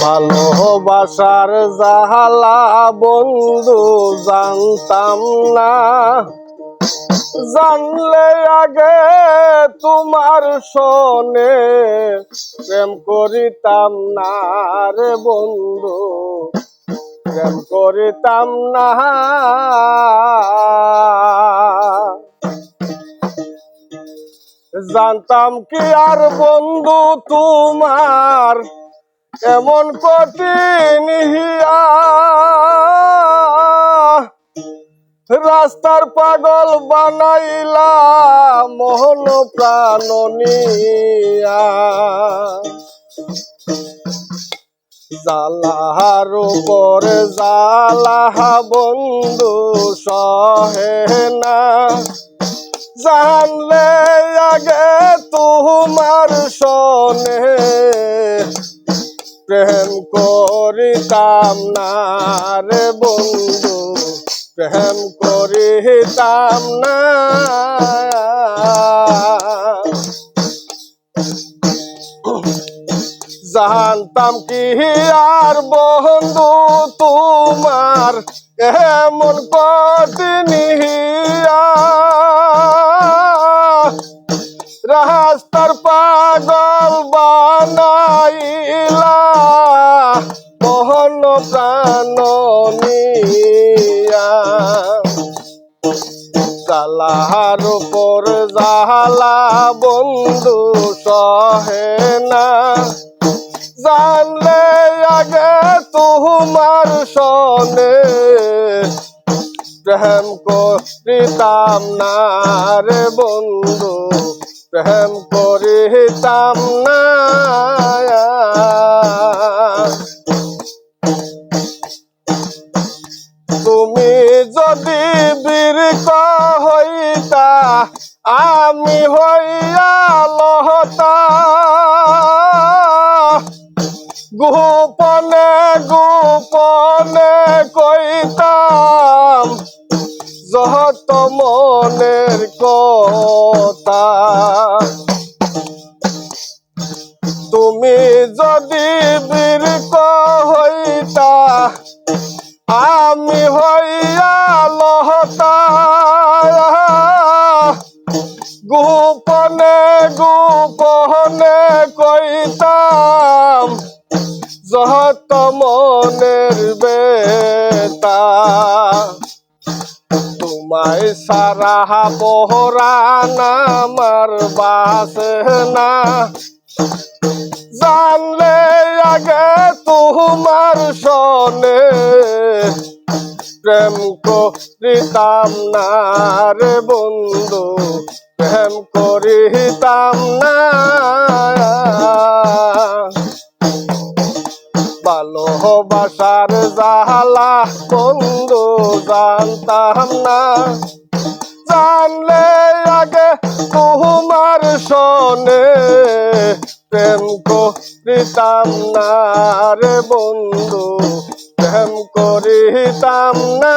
ভালোবাসার জাহালা, বন্ধু, জানতাম না। জানলে আগে তোমার শোনে, প্রেম করিতাম না রে বন্ধু, প্রেম করিতাম না। জানতাম কি আর বন্ধু তোমার এমন কঠিন হিয়া। রাস্তার পাগল বানাইলা মোহন প্রাণ নিয়া। জালাহার উপর জালাহা বন্ধু সহে না জানলে আগে তোমার সনে করিতাম না রে বন্ধু, প্রেম করিতাম না জানতাম কি আর বন্ধু তোমার, এমন কঠিনিয়া রাস্তার পাগল বানাইলা প্রাণ নিয়া জালাহার উপর জালা বন্ধু সহে না। জানলে আগে তোমার সনে প্রেম করিতাম না রে বন্ধু, প্রেম করিতাম না। তুমি যদি বীরক হইতা আমি হইয়া লহতা। গোপনে গোপনে কইতাম যত মনের কথা গোপনে গোপনে কইতাম যত মনের বেতা। তোমায় সারা বহরান আমার বাসে না। জানলে আগে তোমার সনে প্রেম করিতাম না রে বন্ধু, প্রেম করিতাম না। ভালোবাসার জালা বন্ধু জানতাম না। জানলে আগে তোমার সনে প্রেম করিতাম না রে বন্ধু প্রেম করিতাম না।